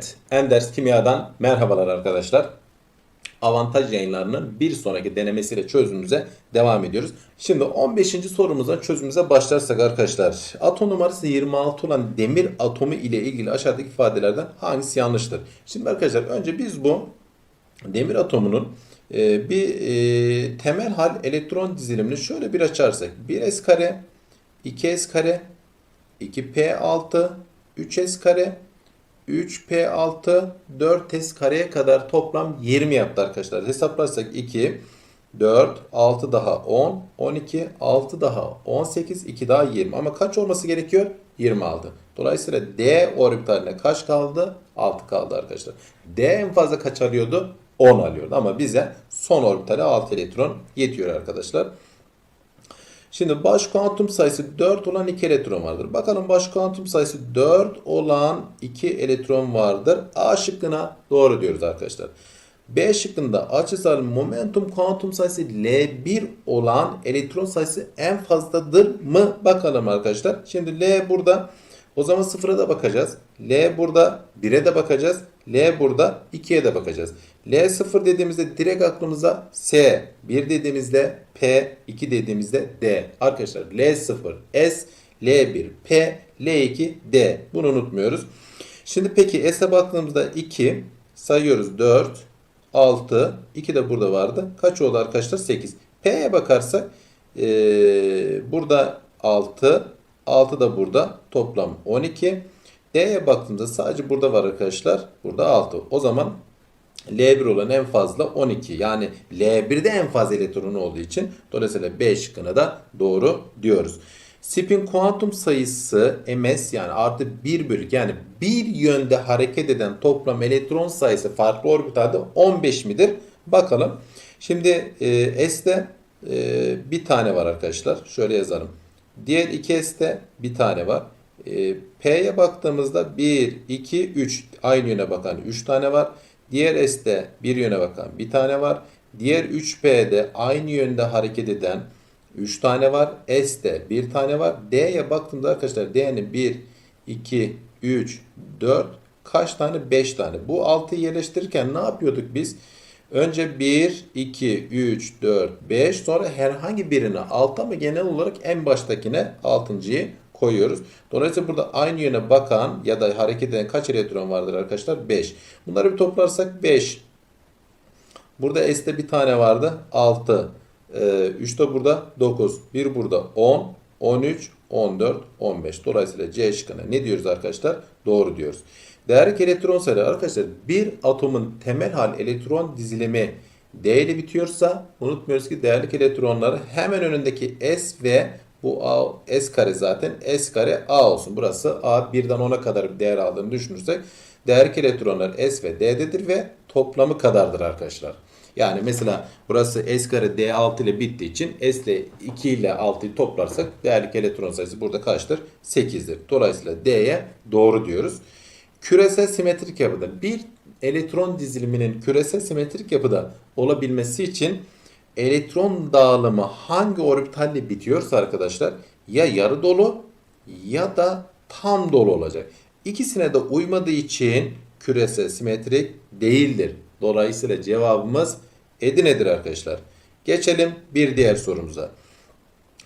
Evet, Enders Kimya'dan merhabalar arkadaşlar. Avantaj yayınlarının bir sonraki denemesiyle çözümümüze devam ediyoruz. Şimdi 15. sorumuza çözümümüze başlarsak arkadaşlar. Atom numarası 26 olan demir atomu ile ilgili aşağıdaki ifadelerden hangisi yanlıştır? Şimdi arkadaşlar önce biz bu demir atomunun e, bir e, temel hal elektron dizilimini şöyle bir açarsak. 1s kare, 2s kare, 2p6, 3s kare, 3P6 4S kareye kadar toplam 20 yaptı arkadaşlar. Hesaplarsak 2 4 6 daha 10 12 6 daha 18 2 daha 20 ama kaç olması gerekiyor? 26. Dolayısıyla D orbitaline kaç kaldı? 6 kaldı arkadaşlar. D en fazla kaç alıyordu? 10 alıyordu ama bize son orbitale 6 elektron yetiyor arkadaşlar. Şimdi baş kuantum sayısı 4 olan 2 elektron vardır. Bakalım baş kuantum sayısı 4 olan 2 elektron vardır. A şıkkına doğru diyoruz arkadaşlar. B şıkkında açısal momentum kuantum sayısı L1 olan elektron sayısı en fazladır mı? Bakalım arkadaşlar. Şimdi L burada. O zaman sıfıra da bakacağız. L burada 1'e de bakacağız. L burada 2'ye de bakacağız. L0 dediğimizde direkt aklımıza S, 1 dediğimizde P, 2 dediğimizde D. Arkadaşlar L0, S, L1, P, L2, D. Bunu unutmuyoruz. Şimdi peki S'e baktığımızda 2 sayıyoruz 4, 6, 2 de burada vardı. Kaç oldu arkadaşlar? 8. P'ye bakarsak ee, burada 6, 6 da burada toplam 12. D'ye baktığımızda sadece burada var arkadaşlar. Burada 6. O zaman L1 olan en fazla 12. Yani L1'de en fazla elektron olduğu için dolayısıyla B şıkkına da doğru diyoruz. Spin kuantum sayısı ms yani artı 1 bölü yani bir yönde hareket eden toplam elektron sayısı farklı orbitalde 15 midir? Bakalım. Şimdi e, S'de e, bir tane var arkadaşlar. Şöyle yazalım. Diğer iki S'de bir tane var. E, P'ye baktığımızda 1, 2, 3 aynı yöne bakan 3 tane var. Diğer S'de bir yöne bakan bir tane var. Diğer 3P'de aynı yönde hareket eden 3 tane var. S'de bir tane var. D'ye baktığımda arkadaşlar D'nin 1, 2, 3, 4 kaç tane? 5 tane. Bu 6'yı yerleştirirken ne yapıyorduk biz? Önce 1, 2, 3, 4, 5 sonra herhangi birine alta mı genel olarak en baştakine 6.yı koyuyoruz. Dolayısıyla burada aynı yöne bakan ya da hareket eden kaç elektron vardır arkadaşlar? 5. Bunları bir toplarsak 5. Burada S'de bir tane vardı. 6. 3 de burada 9. 1 burada 10. 13, 14, 15. Dolayısıyla C şıkkına ne diyoruz arkadaşlar? Doğru diyoruz. Değerlik elektron sayıları arkadaşlar bir atomun temel hal elektron dizilimi D ile bitiyorsa unutmuyoruz ki değerlik elektronları hemen önündeki S ve bu A, S kare zaten S kare A olsun. Burası A birden 10'a kadar bir değer aldığını düşünürsek değerlik elektronlar S ve D'dedir ve toplamı kadardır arkadaşlar. Yani mesela burası S kare D6 ile bittiği için S ile 2 ile 6'yı toplarsak değerlik elektron sayısı burada kaçtır? 8'dir. Dolayısıyla D'ye doğru diyoruz. Küresel simetrik yapıda bir elektron diziliminin küresel simetrik yapıda olabilmesi için elektron dağılımı hangi orbitalle bitiyorsa arkadaşlar ya yarı dolu ya da tam dolu olacak. İkisine de uymadığı için küresel simetrik değildir. Dolayısıyla cevabımız Edirne'dir arkadaşlar. Geçelim bir diğer sorumuza.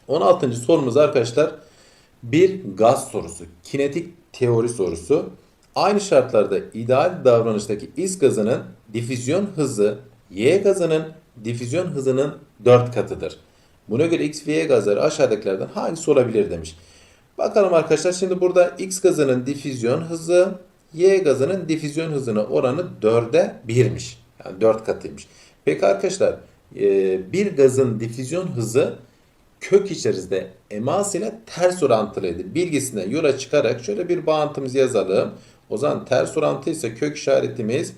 16. sorumuz arkadaşlar bir gaz sorusu. Kinetik teori sorusu. Aynı şartlarda ideal davranıştaki X gazının difüzyon hızı Y gazının difüzyon hızının 4 katıdır. Buna göre X ve Y gazları aşağıdakilerden hangisi olabilir demiş. Bakalım arkadaşlar şimdi burada X gazının difüzyon hızı Y gazının difüzyon hızına oranı 4'e 1'miş. Yani 4 katıymış. Peki arkadaşlar bir gazın difüzyon hızı kök içerisinde emas ile ters orantılıydı. Bilgisinden yola çıkarak şöyle bir bağıntımızı yazalım. O zaman ters orantı ise kök işaretimiz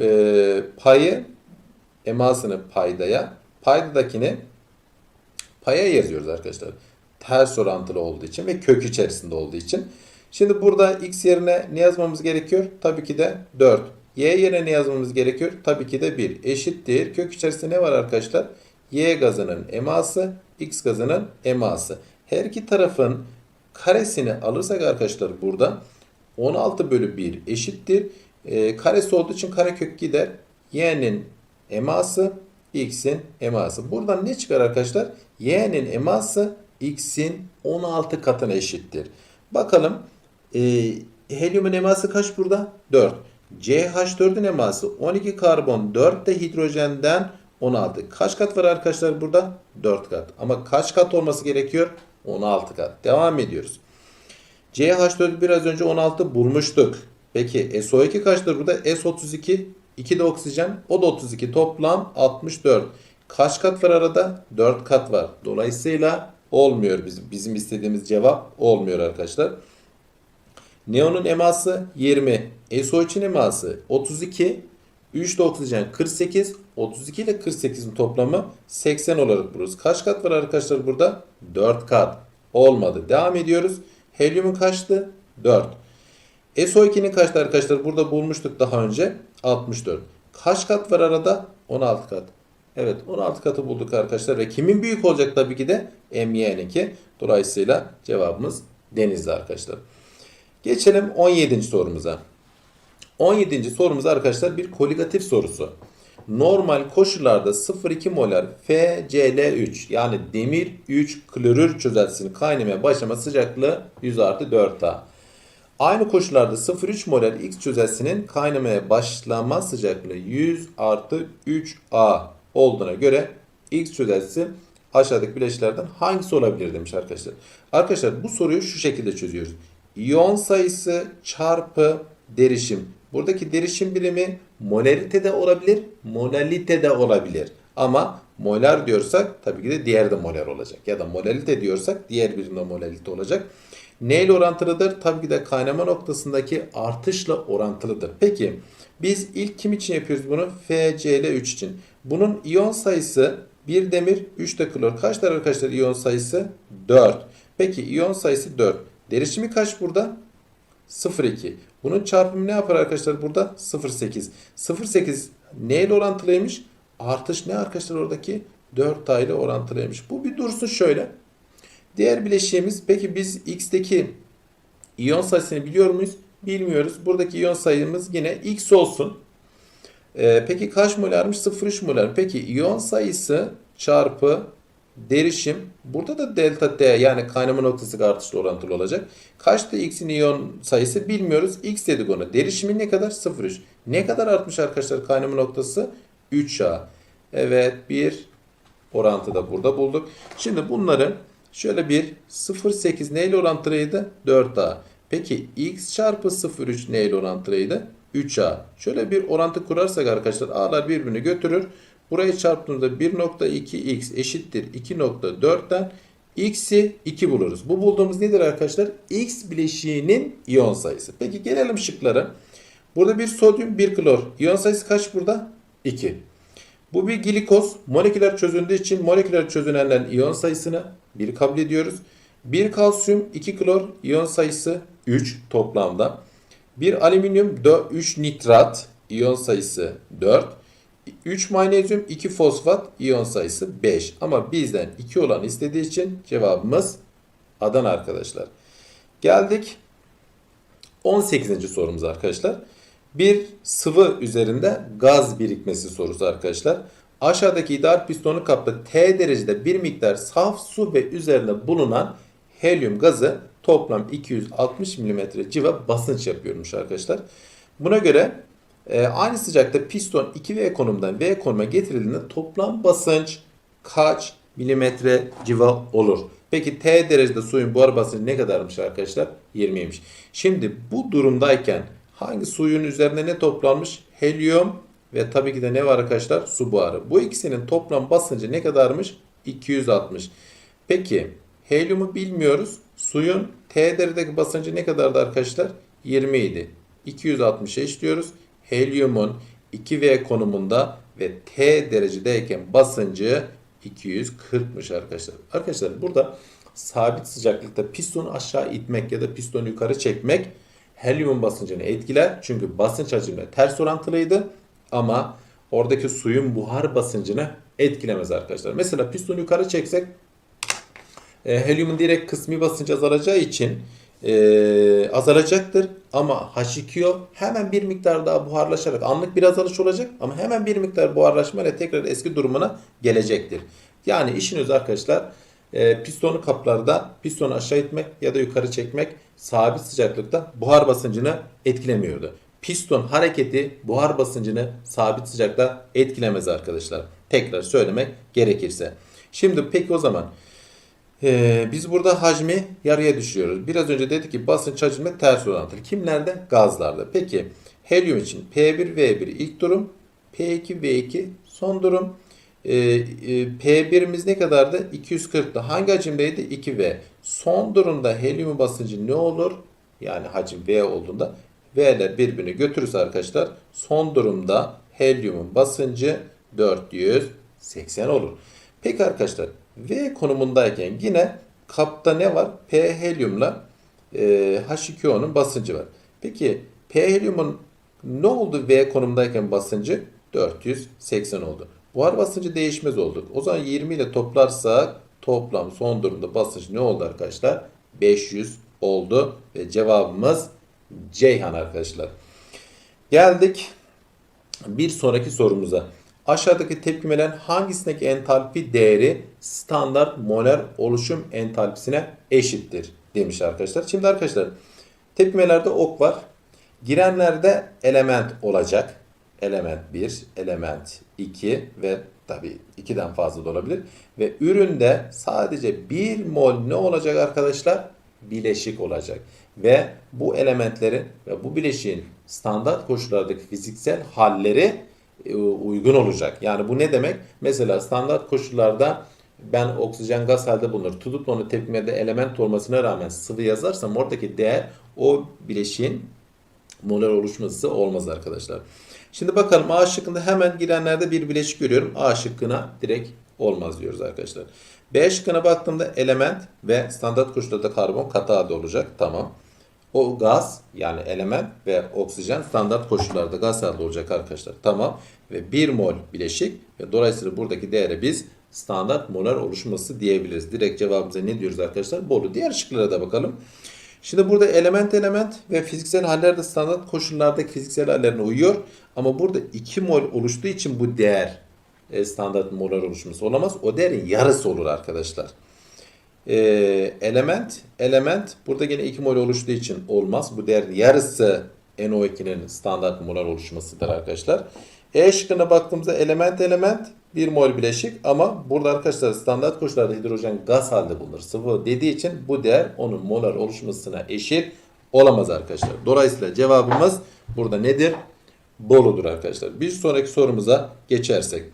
e, payı emasını paydaya, paydadakini paya yazıyoruz arkadaşlar. Ters orantılı olduğu için ve kök içerisinde olduğu için. Şimdi burada x yerine ne yazmamız gerekiyor? Tabii ki de 4. Y yerine ne yazmamız gerekiyor? Tabii ki de 1. Eşittir. Kök içerisinde ne var arkadaşlar? Y gazının eması, X gazının eması. Her iki tarafın karesini alırsak arkadaşlar burada 16 bölü 1 eşittir. E, karesi olduğu için karekök gider. Y'nin eması x'in eması. Buradan ne çıkar arkadaşlar? Y'nin eması x'in 16 katına eşittir. Bakalım e, helyumun eması kaç burada? 4. CH4'ün eması 12 karbon 4 de hidrojenden 16. Kaç kat var arkadaşlar burada? 4 kat. Ama kaç kat olması gerekiyor? 16 kat. Devam ediyoruz. CH4'ü biraz önce 16 bulmuştuk. Peki SO2 kaçtır burada? S32 2 de oksijen. O da 32. Toplam 64. Kaç kat var arada? 4 kat var. Dolayısıyla olmuyor bizim. Bizim istediğimiz cevap olmuyor arkadaşlar. Neonun eması 20. SO2'nin eması 32. 3 de oksijen 48. 32 ile 48'in toplamı 80 olarak buluruz. Kaç kat var arkadaşlar burada? 4 kat. Olmadı. Devam ediyoruz. Helyumun kaçtı? 4. SO2'nin kaçtı arkadaşlar? Burada bulmuştuk daha önce. 64. Kaç kat var arada? 16 kat. Evet 16 katı bulduk arkadaşlar. Ve kimin büyük olacak tabii ki de MY'ninki. Dolayısıyla cevabımız denizli arkadaşlar. Geçelim 17. sorumuza. 17. sorumuz arkadaşlar bir koligatif sorusu. Normal koşullarda 0,2 molar FCl3 yani demir 3 klorür çözeltisinin kaynamaya başlama sıcaklığı 100 artı 4A. Aynı koşullarda 0,3 molar X çözeltisinin kaynamaya başlama sıcaklığı 100 artı 3A olduğuna göre X çözeltisi aşağıdaki bileşiklerden hangisi olabilir demiş arkadaşlar. Arkadaşlar bu soruyu şu şekilde çözüyoruz. İyon sayısı çarpı derişim. Buradaki derişim birimi molarite de olabilir, molalite de olabilir. Ama molar diyorsak tabii ki de diğer de molar olacak. Ya da molalite diyorsak diğer birinde molalite olacak. Neyle orantılıdır? Tabii ki de kaynama noktasındaki artışla orantılıdır. Peki biz ilk kim için yapıyoruz bunu? FCl3 için. Bunun iyon sayısı 1 demir 3 de klor. Kaçlar arkadaşlar iyon sayısı? 4. Peki iyon sayısı 4. Derişimi kaç burada? 0,2. Bunun çarpımı ne yapar arkadaşlar burada? 0,8. 0,8 neyle orantılıymış? Artış ne arkadaşlar oradaki? 4 A ile orantılıymış. Bu bir dursun şöyle. Diğer bileşiğimiz peki biz X'teki iyon sayısını biliyor muyuz? Bilmiyoruz. Buradaki iyon sayımız yine X olsun. Ee, peki kaç molarmış? 0,3 molar. Peki iyon sayısı çarpı derişim. Burada da delta T yani kaynama noktası artışla orantılı olacak. Kaçtı X'in iyon sayısı bilmiyoruz. X dedik ona. Derişimi ne kadar? 0,3. Ne kadar artmış arkadaşlar kaynama noktası? 3A. Evet bir orantı da burada bulduk. Şimdi bunları şöyle bir 0,8 neyle orantılıydı? 4A. Peki X çarpı 0,3 neyle orantılıydı? 3A. Şöyle bir orantı kurarsak arkadaşlar A'lar birbirini götürür. Burayı çarptığımızda 1.2x eşittir 2.4'ten x'i 2 buluruz. Bu bulduğumuz nedir arkadaşlar? x bileşiğinin iyon sayısı. Peki gelelim şıklara. Burada bir sodyum, bir klor. İyon sayısı kaç burada? 2. Bu bir glikoz. Moleküler çözündüğü için moleküler çözünenlerin iyon sayısını 1 kabul ediyoruz. Bir kalsiyum, 2 klor, iyon sayısı 3 toplamda. Bir alüminyum, 3 nitrat, iyon sayısı 4. 3 magnezyum 2 fosfat iyon sayısı 5. Ama bizden 2 olan istediği için cevabımız Adana arkadaşlar. Geldik 18. sorumuza arkadaşlar. Bir sıvı üzerinde gaz birikmesi sorusu arkadaşlar. Aşağıdaki ideal pistonu kaplı T derecede bir miktar saf su ve üzerinde bulunan helyum gazı toplam 260 mm civa basınç yapıyormuş arkadaşlar. Buna göre e, aynı sıcakta piston 2V konumdan V konuma getirildiğinde toplam basınç kaç milimetre civa olur? Peki T derecede suyun buhar basıncı ne kadarmış arkadaşlar? 20'ymiş. Şimdi bu durumdayken hangi suyun üzerinde ne toplanmış? Helyum ve tabii ki de ne var arkadaşlar? Su buharı. Bu ikisinin toplam basıncı ne kadarmış? 260. Peki helyumu bilmiyoruz. Suyun T derecedeki basıncı ne kadardı arkadaşlar? 20 idi. 260 eşliyoruz helyumun 2V konumunda ve T derecedeyken basıncı 240'mış arkadaşlar. Arkadaşlar burada sabit sıcaklıkta pistonu aşağı itmek ya da pistonu yukarı çekmek helyumun basıncını etkiler. Çünkü basınç hacimle ters orantılıydı ama oradaki suyun buhar basıncını etkilemez arkadaşlar. Mesela pistonu yukarı çeksek e, helyumun direkt kısmi basıncı azalacağı için e, azalacaktır. Ama H2O hemen bir miktar daha buharlaşarak anlık bir azalış olacak ama hemen bir miktar buharlaşmayla tekrar eski durumuna gelecektir. Yani işiniz arkadaşlar e, pistonu kaplarda pistonu aşağı itmek ya da yukarı çekmek sabit sıcaklıkta buhar basıncını etkilemiyordu. Piston hareketi buhar basıncını sabit sıcakta etkilemez arkadaşlar. Tekrar söylemek gerekirse. Şimdi peki o zaman ee, biz burada hacmi yarıya düşürüyoruz. Biraz önce dedik ki basınç hacimle ters orantılı. Kimlerde? Gazlarda. Peki helyum için P1 V1 ilk durum, P2 V2 son durum. Ee, e, P1'imiz ne kadardı? 240'tı. Hangi hacimdeydi? 2V. Son durumda helyumun basıncı ne olur? Yani hacim V olduğunda V'ler birbirini götürürse arkadaşlar son durumda helyumun basıncı 480 olur. Peki arkadaşlar V konumundayken yine kapta ne var? P helyumla e, H2O'nun basıncı var. Peki P helyumun ne oldu V konumdayken basıncı? 480 oldu. Buhar basıncı değişmez oldu. O zaman 20 ile toplarsak toplam son durumda basınç ne oldu arkadaşlar? 500 oldu ve cevabımız Ceyhan arkadaşlar. Geldik bir sonraki sorumuza. Aşağıdaki tepkimelerin hangisindeki entalpi değeri standart molar oluşum entalpisine eşittir demiş arkadaşlar. Şimdi arkadaşlar tepkimelerde ok var. Girenlerde element olacak. Element 1, element 2 ve tabi 2'den fazla da olabilir. Ve üründe sadece 1 mol ne olacak arkadaşlar? Bileşik olacak. Ve bu elementlerin ve bu bileşiğin standart koşullardaki fiziksel halleri e, uygun olacak. Yani bu ne demek? Mesela standart koşullarda ben oksijen gaz halde bulunur. Tutup onu tepkimede element olmasına rağmen sıvı yazarsam oradaki değer o bileşiğin molar oluşması olmaz arkadaşlar. Şimdi bakalım A şıkkında hemen girenlerde bir bileşik görüyorum. A şıkkına direkt olmaz diyoruz arkadaşlar. B şıkkına baktığımda element ve standart koşullarda karbon katı halde olacak. Tamam. O gaz yani element ve oksijen standart koşullarda gaz halde olacak arkadaşlar. Tamam. Ve 1 mol bileşik ve dolayısıyla buradaki değere biz standart molar oluşması diyebiliriz. Direkt cevabımıza ne diyoruz arkadaşlar? Bolu. Diğer şıklara da bakalım. Şimdi burada element element ve fiziksel haller de standart koşullardaki fiziksel hallerine uyuyor. Ama burada 2 mol oluştuğu için bu değer e, standart molar oluşması olamaz. O değerin yarısı olur arkadaşlar. Ee, element, element burada yine 2 mol oluştuğu için olmaz. Bu değer yarısı NO2'nin standart molar oluşmasıdır arkadaşlar. E şıkkına baktığımızda element element 1 mol bileşik ama burada arkadaşlar standart koşullarda hidrojen gaz halde bulunur. Sıvı dediği için bu değer onun molar oluşmasına eşit olamaz arkadaşlar. Dolayısıyla cevabımız burada nedir? Boludur arkadaşlar. Bir sonraki sorumuza geçersek.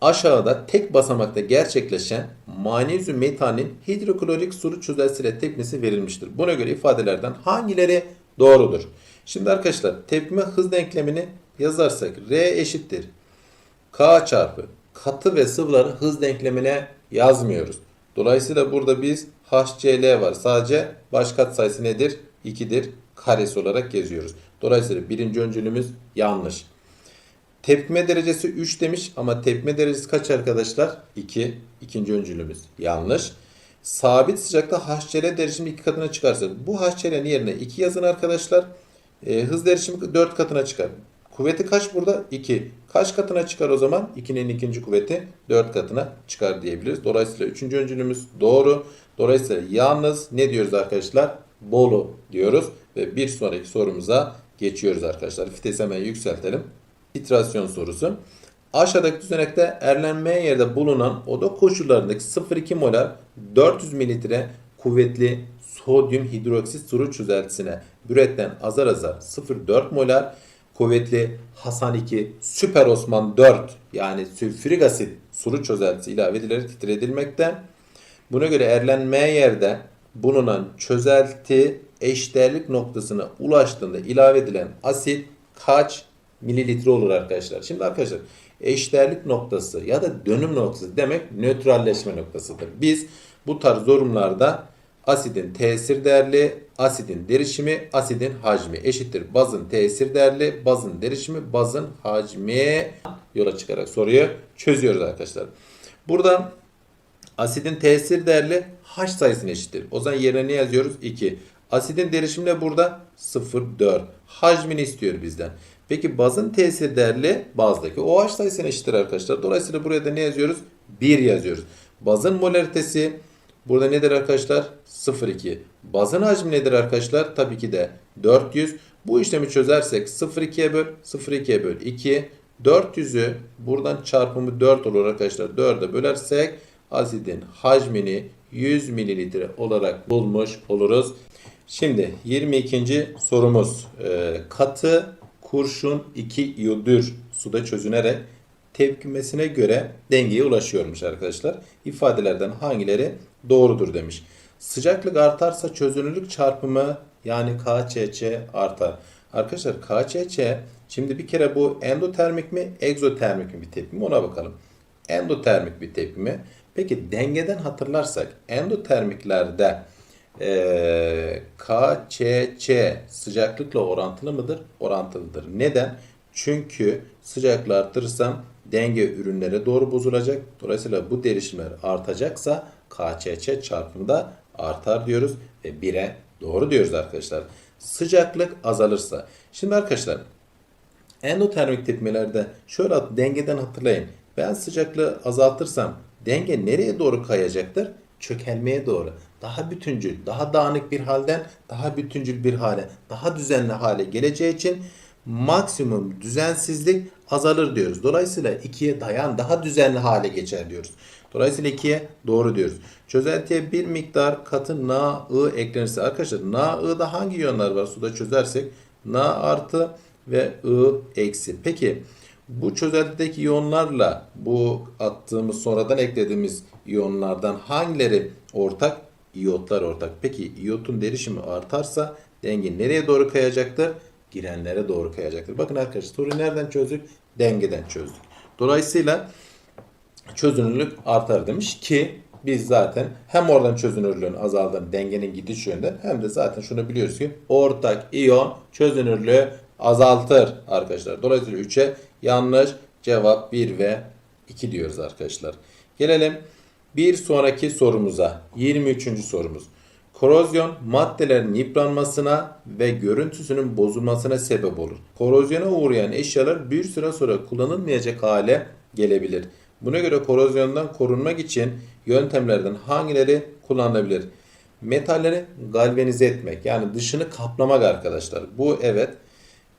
Aşağıda tek basamakta gerçekleşen magnezyum metanin hidroklorik sulu çözeltisiyle tepkimesi verilmiştir. Buna göre ifadelerden hangileri doğrudur? Şimdi arkadaşlar tepkime hız denklemini yazarsak R eşittir. K çarpı katı ve sıvıları hız denklemine yazmıyoruz. Dolayısıyla burada biz HCl var. Sadece baş kat sayısı nedir? 2'dir. Karesi olarak geziyoruz. Dolayısıyla birinci öncülümüz yanlış. Tepkime derecesi 3 demiş ama tepkime derecesi kaç arkadaşlar? 2. İkinci öncülümüz yanlış. Sabit sıcakta HCl derişimi 2 katına çıkarsa bu HCl'nin yerine 2 yazın arkadaşlar. E, hız derişimi 4 katına çıkar. Kuvveti kaç burada? 2. Kaç katına çıkar o zaman? 2'nin ikinci kuvveti 4 katına çıkar diyebiliriz. Dolayısıyla üçüncü öncülümüz doğru. Dolayısıyla yalnız ne diyoruz arkadaşlar? Bolu diyoruz. Ve bir sonraki sorumuza geçiyoruz arkadaşlar. Vitesi hemen yükseltelim. Titrasyon sorusu. Aşağıdaki düzenekte erlenmeye yerde bulunan oda koşullarındaki 0,2 molar 400 mililitre kuvvetli sodyum hidroksit suru çözeltisine büretten azar azar 0,4 molar kuvvetli Hasan 2 Süper Osman 4 yani sülfürik asit sulu çözeltisi ilave edilerek titredilmekte. Buna göre erlenmeye yerde bulunan çözelti eşdeğerlik noktasına ulaştığında ilave edilen asit kaç mililitre olur arkadaşlar? Şimdi arkadaşlar eşdeğerlik noktası ya da dönüm noktası demek nötralleşme noktasıdır. Biz bu tarz durumlarda asidin tesir değerli, asidin derişimi, asidin hacmi eşittir. Bazın tesir değerli, bazın derişimi, bazın hacmi yola çıkarak soruyu çözüyoruz arkadaşlar. Burada Asidin tesir değerli H sayısına eşittir. O zaman yerine ne yazıyoruz? 2. Asidin derişimi de burada 0,4. Hacmini istiyor bizden. Peki bazın tesir değerli bazdaki OH sayısına eşittir arkadaşlar. Dolayısıyla buraya da ne yazıyoruz? 1 yazıyoruz. Bazın molaritesi burada nedir arkadaşlar? 0,2. Bazın hacmi nedir arkadaşlar? Tabii ki de 400. Bu işlemi çözersek 0,2'ye böl, 0,2'ye böl 2. 400'ü buradan çarpımı 4 olur arkadaşlar. 4'e bölersek asidin hacmini 100 mililitre olarak bulmuş oluruz. Şimdi 22. sorumuz. Ee, katı kurşun 2 iyodür suda çözünerek tepkimesine göre dengeye ulaşıyormuş arkadaşlar. İfadelerden hangileri doğrudur demiş. Sıcaklık artarsa çözünürlük çarpımı yani KÇC artar. Arkadaşlar KÇC şimdi bir kere bu endotermik mi egzotermik mi bir tepki mi ona bakalım. Endotermik bir tepki mi? Peki dengeden hatırlarsak endotermiklerde eee KÇC sıcaklıkla orantılı mıdır? Orantılıdır. Neden? Çünkü sıcaklığı arttırırsam denge ürünlere doğru bozulacak. Dolayısıyla bu derişimler artacaksa KÇC çarpımı da artar diyoruz ve 1'e doğru diyoruz arkadaşlar. Sıcaklık azalırsa. Şimdi arkadaşlar endotermik tepkimelerde şöyle dengeden hatırlayın. Ben sıcaklığı azaltırsam denge nereye doğru kayacaktır? Çökelmeye doğru. Daha bütüncül, daha dağınık bir halden daha bütüncül bir hale, daha düzenli hale geleceği için maksimum düzensizlik azalır diyoruz. Dolayısıyla 2'ye dayan daha düzenli hale geçer diyoruz. Dolayısıyla 2'ye doğru diyoruz. Çözeltiye bir miktar katı Na, I eklenirse arkadaşlar Na, I'da hangi iyonlar var suda çözersek Na artı ve I eksi. Peki bu çözeltideki iyonlarla bu attığımız sonradan eklediğimiz iyonlardan hangileri ortak? İyotlar ortak. Peki iyotun derişimi artarsa denge nereye doğru kayacaktır? Girenlere doğru kayacaktır. Bakın arkadaşlar soruyu nereden çözdük? Dengeden çözdük. Dolayısıyla çözünürlük artar demiş ki biz zaten hem oradan çözünürlüğün azaldığını dengenin gidiş yönden hem de zaten şunu biliyoruz ki ortak iyon çözünürlüğü azaltır arkadaşlar. Dolayısıyla 3'e yanlış cevap 1 ve 2 diyoruz arkadaşlar. Gelelim bir sonraki sorumuza. 23. sorumuz. Korozyon maddelerin yıpranmasına ve görüntüsünün bozulmasına sebep olur. Korozyona uğrayan eşyalar bir süre sonra kullanılmayacak hale gelebilir. Buna göre korozyondan korunmak için yöntemlerden hangileri kullanılabilir? Metalleri galvanize etmek yani dışını kaplamak arkadaşlar. Bu evet.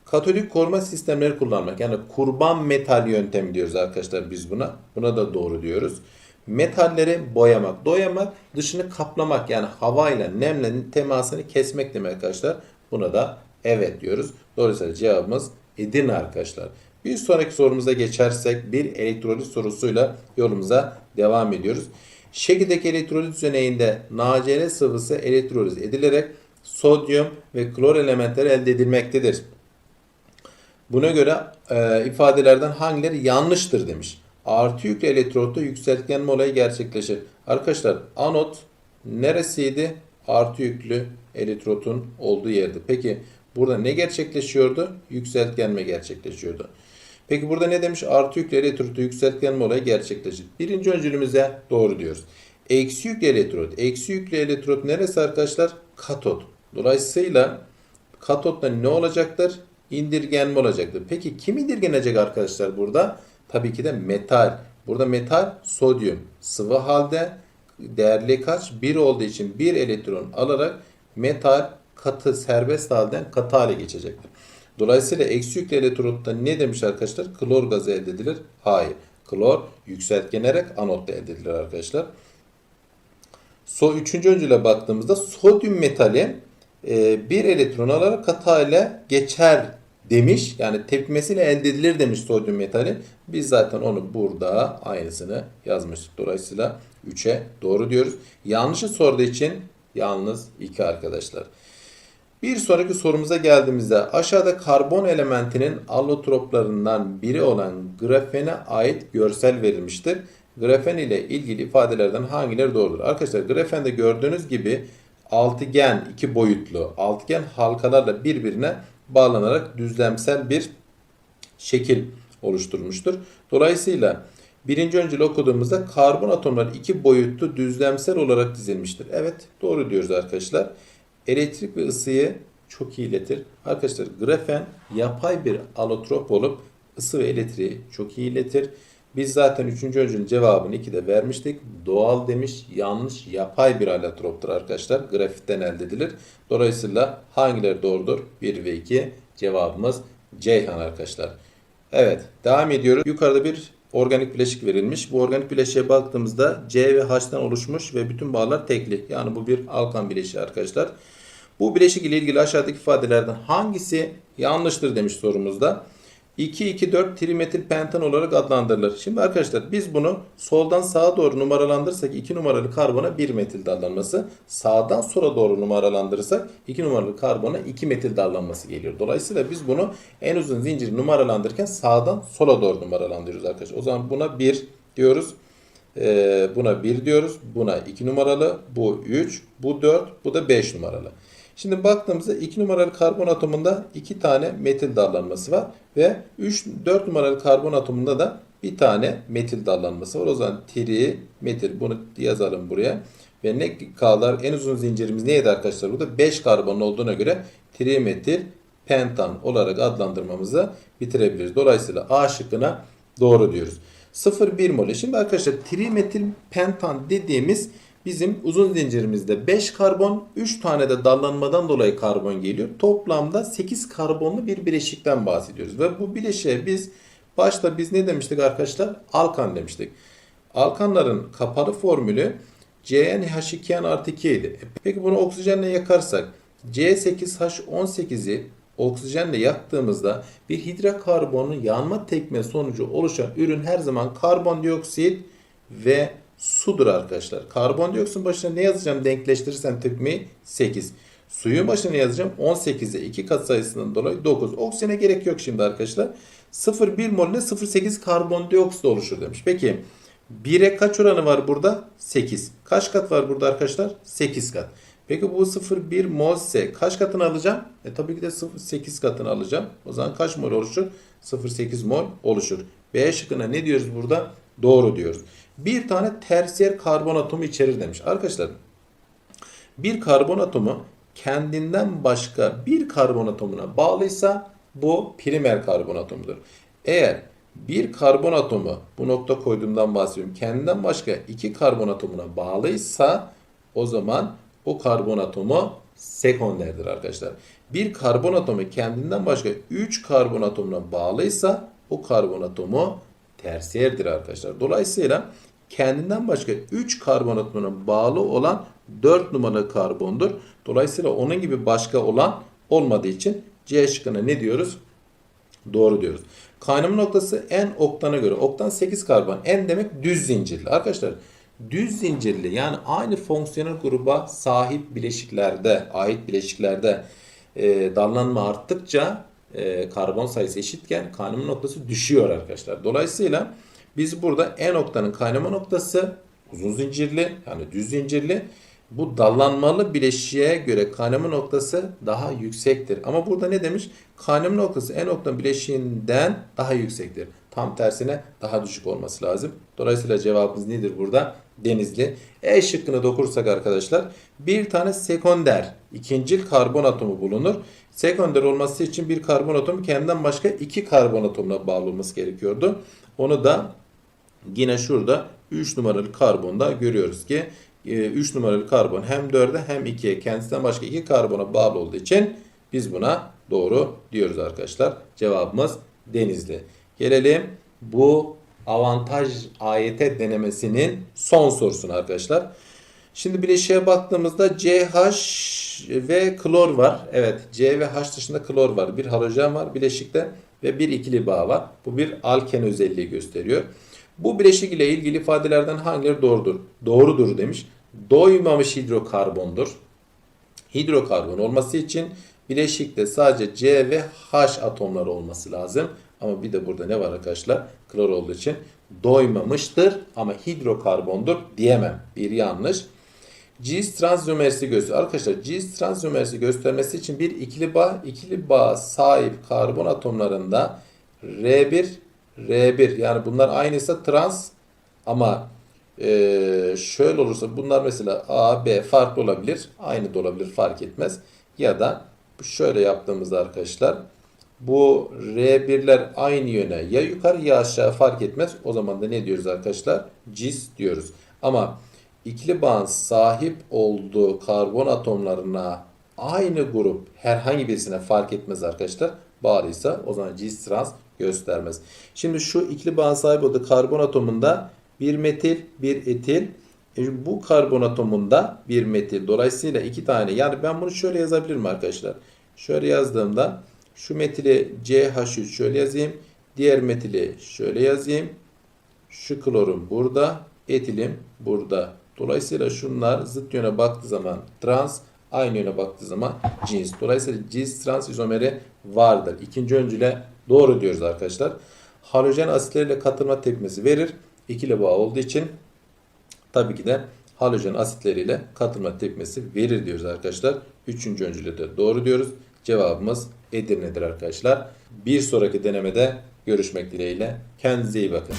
Katolik koruma sistemleri kullanmak yani kurban metal yöntemi diyoruz arkadaşlar biz buna. Buna da doğru diyoruz. Metalleri boyamak, doyamak, dışını kaplamak yani havayla, nemle temasını kesmek demek arkadaşlar. Buna da evet diyoruz. Dolayısıyla cevabımız Edirne arkadaşlar. Bir sonraki sorumuza geçersek bir elektrolit sorusuyla yolumuza devam ediyoruz. Şekildeki elektrolit düzeneyinde NaCl sıvısı elektroliz edilerek sodyum ve klor elementleri elde edilmektedir. Buna göre e, ifadelerden hangileri yanlıştır demiş. Artı yüklü elektrotta yükseltgenme olayı gerçekleşir. Arkadaşlar anot neresiydi? Artı yüklü elektrotun olduğu yerdi. Peki burada ne gerçekleşiyordu? Yükseltgenme gerçekleşiyordu. Peki burada ne demiş? Artı yüklü elektrotu yükseltgenme olayı gerçekleşir. Birinci öncülümüze doğru diyoruz. Eksi yüklü elektrot. Eksi yüklü elektrot neresi arkadaşlar? Katot. Dolayısıyla katotla ne olacaktır? İndirgenme olacaktır. Peki kim indirgenecek arkadaşlar burada? Tabii ki de metal. Burada metal sodyum sıvı halde değerli kaç? 1 olduğu için 1 elektron alarak metal katı serbest halden katı hale geçecektir. Dolayısıyla eksi yüklü elektrotta ne demiş arkadaşlar? Klor gazı elde edilir. Hayır. Klor yükseltgenerek anotta elde edilir arkadaşlar. So, üçüncü öncüle baktığımızda sodyum metali e, bir elektron alarak katı hale geçer demiş. Yani tepkimesiyle elde edilir demiş sodyum metali. Biz zaten onu burada aynısını yazmıştık. Dolayısıyla 3'e doğru diyoruz. Yanlışı sorduğu için yalnız 2 arkadaşlar. Bir sonraki sorumuza geldiğimizde aşağıda karbon elementinin allotroplarından biri olan grafene ait görsel verilmiştir. Grafen ile ilgili ifadelerden hangileri doğrudur? Arkadaşlar grafende gördüğünüz gibi altıgen iki boyutlu altıgen halkalarla birbirine bağlanarak düzlemsel bir şekil oluşturmuştur. Dolayısıyla Birinci öncül okuduğumuzda karbon atomları iki boyutlu düzlemsel olarak dizilmiştir. Evet doğru diyoruz arkadaşlar. Elektrik ve ısıyı çok iyi iletir. Arkadaşlar grafen yapay bir alotrop olup ısı ve elektriği çok iyi iletir. Biz zaten üçüncü öncülün cevabını 2'de vermiştik. Doğal demiş yanlış yapay bir alotroptur arkadaşlar. Grafitten elde edilir. Dolayısıyla hangileri doğrudur? 1 ve 2 cevabımız Ceyhan arkadaşlar. Evet devam ediyoruz. Yukarıda bir organik bileşik verilmiş. Bu organik bileşiğe baktığımızda C ve H'tan oluşmuş ve bütün bağlar tekli. Yani bu bir alkan bileşiği arkadaşlar. Bu bileşik ile ilgili aşağıdaki ifadelerden hangisi yanlıştır demiş sorumuzda. 2,2,4 trimetil pentan olarak adlandırılır. Şimdi arkadaşlar biz bunu soldan sağa doğru numaralandırırsak 2 numaralı karbona 1 metil dallanması. Sağdan sola doğru numaralandırırsak 2 numaralı karbona 2 metil dallanması geliyor. Dolayısıyla biz bunu en uzun zinciri numaralandırırken sağdan sola doğru numaralandırıyoruz arkadaşlar. O zaman buna 1 diyoruz. Ee, buna 1 diyoruz. Buna 2 numaralı. Bu 3. Bu 4. Bu da 5 numaralı. Şimdi baktığımızda 2 numaralı karbon atomunda 2 tane metil dallanması var. Ve 3, 4 numaralı karbon atomunda da bir tane metil dallanması var. O zaman tri, metil bunu yazalım buraya. Ve ne kalır? En uzun zincirimiz neydi arkadaşlar? Burada 5 karbon olduğuna göre trimetil pentan olarak adlandırmamızı bitirebiliriz. Dolayısıyla A şıkkına doğru diyoruz. 0,1 mol. Şimdi arkadaşlar trimetil pentan dediğimiz bizim uzun zincirimizde 5 karbon 3 tane de dallanmadan dolayı karbon geliyor. Toplamda 8 karbonlu bir bileşikten bahsediyoruz. Ve bu bileşiğe biz başta biz ne demiştik arkadaşlar? Alkan demiştik. Alkanların kapalı formülü CnH2n artı 2 idi. Peki bunu oksijenle yakarsak C8H18'i oksijenle yaktığımızda bir hidrokarbonun yanma tekme sonucu oluşan ürün her zaman karbondioksit ve sudur arkadaşlar. Karbondioksitin başına ne yazacağım denkleştirirsem tepkimeyi 8. Suyun başına yazacağım? 18'e 2 kat sayısından dolayı 9. Oksijene gerek yok şimdi arkadaşlar. 0,1 molüne 0,8 karbondioksit oluşur demiş. Peki 1'e kaç oranı var burada? 8. Kaç kat var burada arkadaşlar? 8 kat. Peki bu 0,1 mol ise kaç katını alacağım? E tabii ki de 0,8 katını alacağım. O zaman kaç mol oluşur? 0,8 mol oluşur. B şıkkına ne diyoruz burada? Doğru diyoruz. Bir tane tersiyer karbon atomu içerir demiş. Arkadaşlar bir karbon atomu kendinden başka bir karbon atomuna bağlıysa bu primer karbon atomudur. Eğer bir karbon atomu bu nokta koyduğumdan bahsediyorum. Kendinden başka iki karbon atomuna bağlıysa o zaman o karbon atomu sekonderdir arkadaşlar. Bir karbon atomu kendinden başka 3 karbon atomuna bağlıysa o karbon atomu tersiyerdir arkadaşlar. Dolayısıyla kendinden başka 3 karbon atomuna bağlı olan 4 numaralı karbondur. Dolayısıyla onun gibi başka olan olmadığı için C şıkkına ne diyoruz? Doğru diyoruz. Kaynama noktası en oktana göre. Oktan 8 karbon. En demek düz zincirli. Arkadaşlar düz zincirli yani aynı fonksiyonel gruba sahip bileşiklerde, ait bileşiklerde e, dallanma arttıkça e, karbon sayısı eşitken kaynama noktası düşüyor arkadaşlar. Dolayısıyla biz burada en noktanın kaynama noktası uzun zincirli yani düz zincirli. Bu dallanmalı bileşiğe göre kaynama noktası daha yüksektir. Ama burada ne demiş? Kaynama noktası en nokta bileşiğinden daha yüksektir. Tam tersine daha düşük olması lazım. Dolayısıyla cevabımız nedir burada? Denizli. E şıkkını dokursak arkadaşlar bir tane sekonder ikincil karbon atomu bulunur. Sekonder olması için bir karbon atomu kendinden başka iki karbon atomuna bağlı olması gerekiyordu. Onu da yine şurada 3 numaralı karbonda görüyoruz ki 3 numaralı karbon hem 4'e hem 2'ye kendisinden başka 2 karbona bağlı olduğu için biz buna doğru diyoruz arkadaşlar. Cevabımız Denizli. Gelelim bu avantaj AYT denemesinin son sorusuna arkadaşlar. Şimdi bileşiğe baktığımızda CH ve klor var. Evet C ve H dışında klor var. Bir halojen var bileşikte ve bir ikili bağ var. Bu bir alken özelliği gösteriyor. Bu bileşik ile ilgili ifadelerden hangileri doğrudur? Doğrudur demiş. Doymamış hidrokarbondur. Hidrokarbon olması için bileşikte sadece C ve H atomları olması lazım. Ama bir de burada ne var arkadaşlar? Klor olduğu için doymamıştır ama hidrokarbondur diyemem. Bir yanlış. Cis transömersi gösteriyor. Arkadaşlar cis transömersi göstermesi için bir ikili bağ, ikili bağ sahip karbon atomlarında R1 R1 yani bunlar aynıysa trans ama ee, şöyle olursa bunlar mesela A, B farklı olabilir. Aynı da olabilir fark etmez. Ya da şöyle yaptığımızda arkadaşlar bu R1'ler aynı yöne ya yukarı ya aşağı fark etmez. O zaman da ne diyoruz arkadaşlar? Cis diyoruz. Ama ikili bağın sahip olduğu karbon atomlarına aynı grup herhangi birisine fark etmez arkadaşlar. Bağlıysa o zaman cis trans göstermez. Şimdi şu ikili bağın sahip olduğu karbon atomunda bir metil, bir etil. E, bu karbon atomunda bir metil. Dolayısıyla iki tane. Yani ben bunu şöyle yazabilirim arkadaşlar. Şöyle yazdığımda şu metili CH3 şöyle yazayım. Diğer metili şöyle yazayım. Şu klorun burada. Etilim burada. Dolayısıyla şunlar zıt yöne baktığı zaman trans, aynı yöne baktığı zaman cins. Dolayısıyla cins trans izomeri vardır. İkinci öncüle doğru diyoruz arkadaşlar. Halojen asitleriyle katılma tepkimesi verir. İkili bağ olduğu için tabii ki de halojen asitleriyle katılma tepkimesi verir diyoruz arkadaşlar. Üçüncü öncüle de doğru diyoruz. Cevabımız Edirne'dir arkadaşlar. Bir sonraki denemede görüşmek dileğiyle. Kendinize iyi bakın.